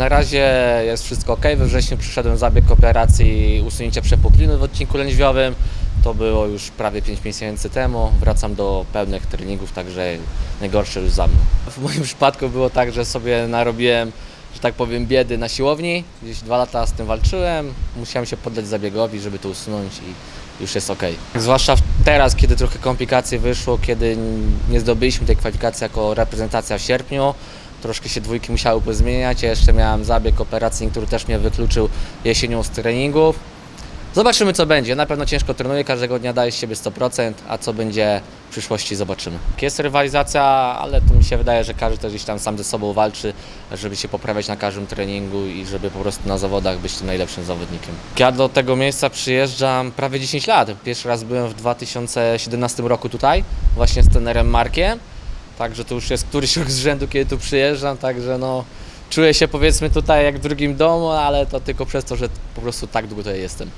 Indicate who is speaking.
Speaker 1: Na razie jest wszystko ok. We wrześniu przyszedłem zabieg operacji usunięcia przepukliny w odcinku lędźwiowym. To było już prawie 5 miesięcy temu. Wracam do pełnych treningów, także najgorsze już za mną. W moim przypadku było tak, że sobie narobiłem, że tak powiem, biedy na siłowni. Gdzieś dwa lata z tym walczyłem. Musiałem się poddać zabiegowi, żeby to usunąć i już jest ok. Zwłaszcza teraz, kiedy trochę komplikacje wyszło, kiedy nie zdobyliśmy tej kwalifikacji jako reprezentacja w sierpniu. Troszkę się dwójki musiały pozmieniać. Ja jeszcze miałem zabieg operacyjny, który też mnie wykluczył jesienią z treningów. Zobaczymy co będzie. Na pewno ciężko trenuję, każdego dnia daję z siebie 100%, a co będzie w przyszłości zobaczymy. Jest rywalizacja, ale to mi się wydaje, że każdy też gdzieś tam sam ze sobą walczy, żeby się poprawiać na każdym treningu i żeby po prostu na zawodach być tym najlepszym zawodnikiem. Ja do tego miejsca przyjeżdżam prawie 10 lat. Pierwszy raz byłem w 2017 roku tutaj, właśnie z trenerem Markiem. Także to już jest któryś rok z rzędu, kiedy tu przyjeżdżam, także no czuję się powiedzmy tutaj jak w drugim domu, ale to tylko przez to, że po prostu tak długo tutaj jestem.